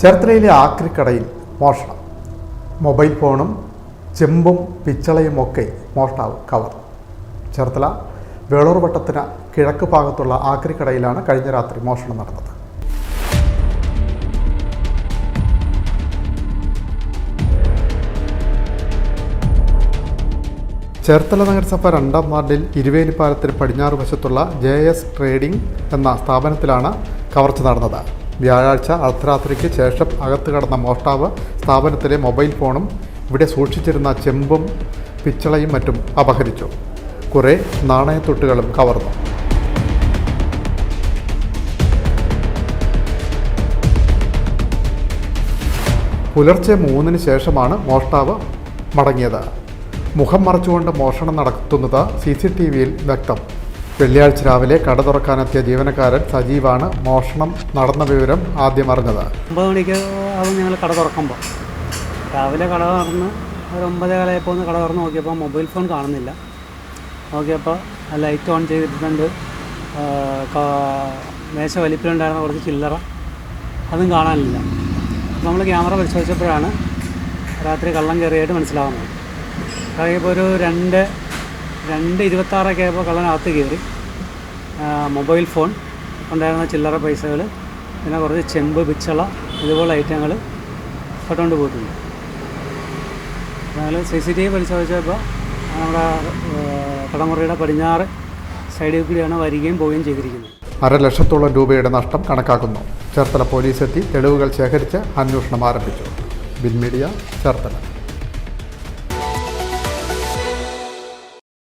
ചേർത്തലയിലെ ആക്രിക്കടയിൽ മോഷണം. മൊബൈൽ ഫോണും ചെമ്പും പിച്ചളയും ഒക്കെ മോഷ്ടാവ് കവർ. ചേർത്തല വേളൂർ വട്ടത്തിന് കിഴക്ക് ഭാഗത്തുള്ള ആക്രിക്കടയിലാണ് കഴിഞ്ഞ രാത്രി മോഷണം നടന്നത്. ചേർത്തല നഗരസഭ രണ്ടാം വാർഡിൽ ഇരുവേലിപ്പാലത്തിന് പടിഞ്ഞാറ് വശത്തുള്ള ജെ എസ് ട്രേഡിംഗ് എന്ന സ്ഥാപനത്തിലാണ് കവർച്ച നടന്നത്. വ്യാഴാഴ്ച അർദ്ധരാത്രിക്ക് ശേഷം അകത്ത് കടന്ന മോഷ്ടാവ് സ്ഥാപനത്തിലെ മൊബൈൽ ഫോണും ഇവിടെ സൂക്ഷിച്ചിരുന്ന ചെമ്പും പിച്ചളയും മറ്റും അപഹരിച്ചു. കുറേ നാണയത്തൊട്ടുകളും കവർന്നു. പുലർച്ചെ മൂന്നിന് ശേഷമാണ് മോഷ്ടാവ് മടങ്ങിയത്. മുഖം മറച്ചുകൊണ്ട് മോഷണം നടത്തുന്നത് സി സി ടി വിയിൽ വ്യക്തം. വെള്ളിയാഴ്ച രാവിലെ കട തുറക്കാനെത്തിയ ജീവനക്കാരൻ സജീവാണ് മോഷണം നടന്ന വിവരം ആദ്യം അറിഞ്ഞത്. ഒമ്പത് മണിക്ക് ആവും ഞങ്ങൾ കട തുറക്കുമ്പോൾ രാവിലെ കട തുറന്ന് ഒരു ഒമ്പതേ കാലയപ്പോൾ ഒന്ന് കട തുറന്ന് നോക്കിയപ്പോൾ മൊബൈൽ ഫോൺ കാണുന്നില്ല. നോക്കിയപ്പോൾ ലൈറ്റ് ഓൺ ചെയ്തിട്ടുണ്ട്. മേശ വലിപ്പിലുണ്ടായിരുന്ന കുറച്ച് ചില്ലറ. അതും കാണാനില്ല. നമ്മൾ ക്യാമറ പരിശോധിച്ചപ്പോഴാണ് രാത്രി കള്ളം കയറിയായിട്ട് മനസ്സിലാവുന്നത്. കഴിയപ്പോൾ ഒരു രണ്ട് രണ്ട് ഇരുപത്താറൊക്കെ ആയപ്പോൾ കള്ളനകത്ത് കയറി. മൊബൈൽ ഫോൺ ഉണ്ടായിരുന്ന ചില്ലറ പൈസകൾ പിന്നെ കുറച്ച് ചെമ്പ് പിച്ചള ഇതുപോലെ ഐറ്റങ്ങൾ പെട്ടുകൊണ്ട് പോയിട്ടുണ്ട്. ഞങ്ങൾ സി സി ടി വി പരിശോധിച്ചപ്പോൾ നമ്മുടെ കടമുറിയുടെ പടിഞ്ഞാറ് സൈഡിൽ കൂടിയാണ് വരികയും പോവുകയും ചെയ്തിരിക്കുന്നത്. അര ലക്ഷത്തോളം രൂപയുടെ നഷ്ടം കണക്കാക്കുന്നു. ചേർത്തല പോലീസ് എത്തി തെളിവുകൾ ശേഖരിച്ച് അന്വേഷണം ആരംഭിച്ചു. ബിൻ മീഡിയ ചേർത്തല.